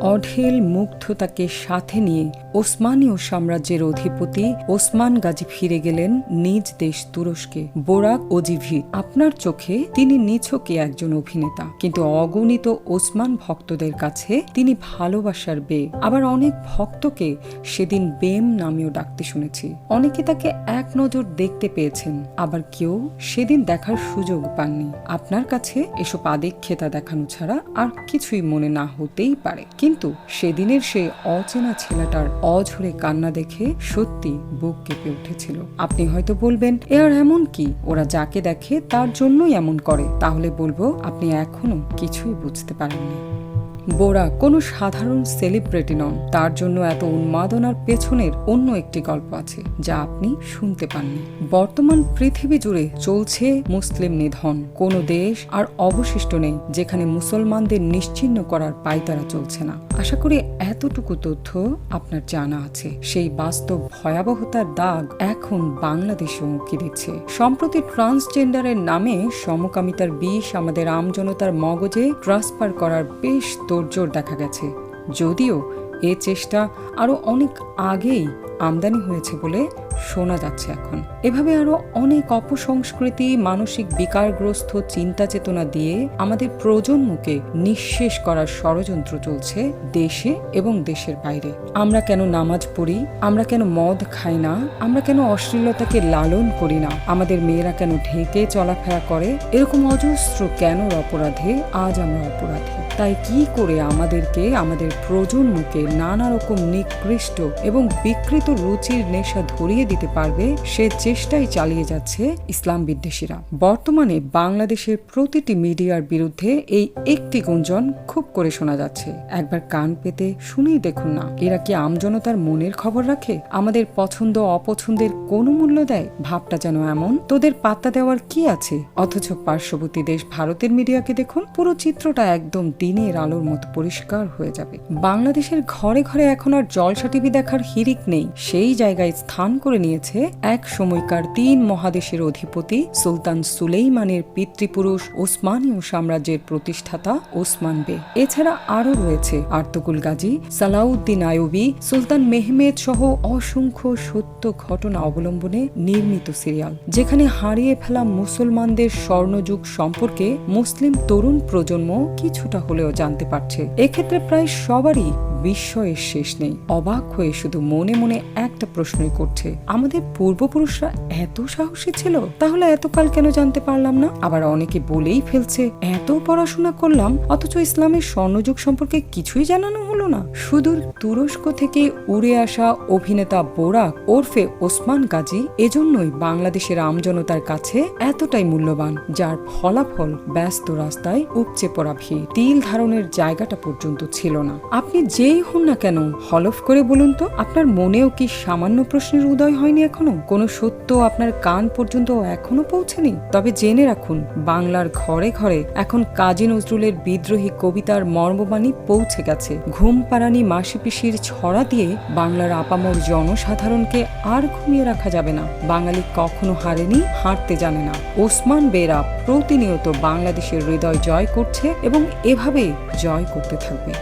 অঢেল মুগ্ধতাকে সাথে নিয়ে ওসমানীয় সাম্রাজ্যের অধিপতি ওসমান গাজী ফিরে গেলেন নিজ দেশ তুরস্কে। বোরাক ওজিভি, আপনার চোখে তিনি নিছকে একজন অভিনেতা। কিন্তু অগণিত ওসমান ভক্তদের কাছে তিনি ভালোবাসার বে। আবার অনেক ভক্তকে সেদিন বেম নামেও ডাকতে শুনেছি। অনেকে তাকে এক নজর দেখতে পেয়েছেন, আবার কেউ সেদিন দেখার সুযোগ পাননি। আপনার কাছে এসব আদিক্ষেতা দেখানো ছাড়া আর কিছুই মনে না হতেই পারে। কিন্তু সেদিনের সেই অচেনা ছেলেটার অঝরে কান্না দেখে সত্যি বুক কেঁপে উঠেছিল। আপনি হয়তো বলবেন, এ আর এমন কি? ওরা যাকে দেখে তার জন্যই এমন করে। তাহলে বলব, আপনি এখনও কিছুই বুঝতে পারেননি। বোরা কোনো সাধারণ সেলিব্রিটি নন। তার জন্য এত উন্মাদনার পেছনের অন্য একটি গল্প আছে, যা আপনি শুনতে পাননি। বর্তমান পৃথিবী জুড়ে চলছে মুসলিম নিধন। কোনো দেশ আর অবশিষ্ট নেই, যেখানে মুসলমানদের নিশ্চিহ্ন করার পায়তারা চলছে না। আশা করি এতটুকু তথ্য আপনার জানা আছে। সেই বাস্তব ভয়াবহতার দাগ এখন বাংলাদেশে উঁকি দিচ্ছে। সম্প্রতি ট্রান্সজেন্ডারের নামে সমকামিতার বিষ আমাদের আমজনতার মগজে ট্রান্সফার করার বেশ তোড়জোড় দেখা গেছে। যদিও এ চেষ্টা আরও অনেক আগেই আমদানি হয়েছে বলে শোনা যাচ্ছে এখন। এভাবে আরও অনেক অপসংস্কৃতি, মানসিক বিকারগ্রস্ত চিন্তা চেতনা দিয়ে আমাদের প্রজন্মকে নিঃশেষ করার ষড়যন্ত্র চলছে দেশে এবং দেশের বাইরে। আমরা কেন নামাজ পড়ি? আমরা কেন মদ খাই না? আমরা কেন অশ্লীলতাকে লালন করি না? আমাদের মেয়েরা কেন ঢেকে চলাফেরা করে? এরকম অজস্র কেন অপরাধে আজ আমরা অপরাধী। তাই কি করে আমাদেরকে, আমাদের প্রজন্মকে নানা রকম নিকৃষ্ট এবং বিকৃত রুচির নেশা ধরিয়ে দিতে পারবে, সে চেষ্টাই চালিয়ে যাচ্ছে ইসলাম বিদ্বেষীরা। বর্তমানে বাংলাদেশের প্রতিটি মিডিয়ার বিরুদ্ধে এই একটি গুঞ্জন খুব করে শোনা যাচ্ছে। একবার কান পেতে শুনেই দেখুন না, এরা কি আমজনতার মনের খবর রাখে? আমাদের পছন্দ অপছন্দের কোনো মূল্য দেয়? ভাবটা যেন এমন, তোদের পাত্তা দেওয়ার কি আছে? অথচ পার্শ্ববর্তী দেশ ভারতের মিডিয়াকে দেখুন, পুরো চিত্রটা একদম দিনের আলোর মতো পরিষ্কার হয়ে যাবে। বাংলাদেশের ঘরে ঘরে এখন আর জলসা টিভি দেখার হিরিক নেই, সেই জায়গায় স্থান করে নিয়েছে এক সময়কার তিন মহাদেশের অধিপতি সুলতান সুলেইমানের পিতৃপুরুষ ওসমানীয় সাম্রাজ্যের প্রতিষ্ঠাতা ওসমান বে। এছাড়া আরও রয়েছে Ertugrul Ghazi, Salahuddin Ayubi, Sultan Mehmed সহ অসংখ্য সত্য ঘটনা অবলম্বনে নির্মিত সিরিয়াল, যেখানে হারিয়ে ফেলা মুসলমানদের স্বর্ণযুগ সম্পর্কে মুসলিম তরুণ প্রজন্ম কিছুটা হলেও জানতে পারছে। এক্ষেত্রে প্রায় সবারই বিস্ময়ের শেষ নেই। অবাক হয়ে শুধু মনে মনে একটা প্রশ্নই করছে, আমাদের পূর্বপুরুষরা এত সাহসী ছিল? তাহলে এতকাল কেন জানতে পারলাম না? আবার অনেকে বলেই ফেলছে, এত পড়াশোনা করলাম, অথচ ইসলামের স্বর্ণযুগ সম্পর্কে কিছুই জানানো হলো না, সুদূর তুরস্ক থেকে উড়ে আসা অভিনেতা বোরাক ওরফে ওসমান গাজী এজন্যই বাংলাদেশের আমজনতার কাছে এতটাই মূল্যবান, যার ফলাফল ব্যস্ত রাস্তায় উপচে পড়া ভিড়। তিল ধারণের জায়গাটা পর্যন্ত ছিল না। আপনি যেই হন না কেন হলফ করে বলুন তো, আপনার মনেও কি সামান্য প্রশ্নের উদয় হয়নি এখনও? কোনো সত্য আপনার কান পর্যন্ত এখনও পৌঁছেনি? তবে জেনে রাখুন, বাংলার ঘরে ঘরে এখন কাজী নজরুলের বিদ্রোহী কবিতার মর্মবাণী পৌঁছে গেছে। ঘুম পাড়ানি মাসি পিসির ছড়া দিয়ে বাংলার আপামর জনসাধারণকে আর ঘুমিয়ে রাখা যাবে না। বাঙালি কখনো হারেনি, হারতে জানে না। ওসমান বেরা প্রতিনিয়ত বাংলাদেশের হৃদয় জয় করছে এবং এভাবে জয় করতে থাকবে।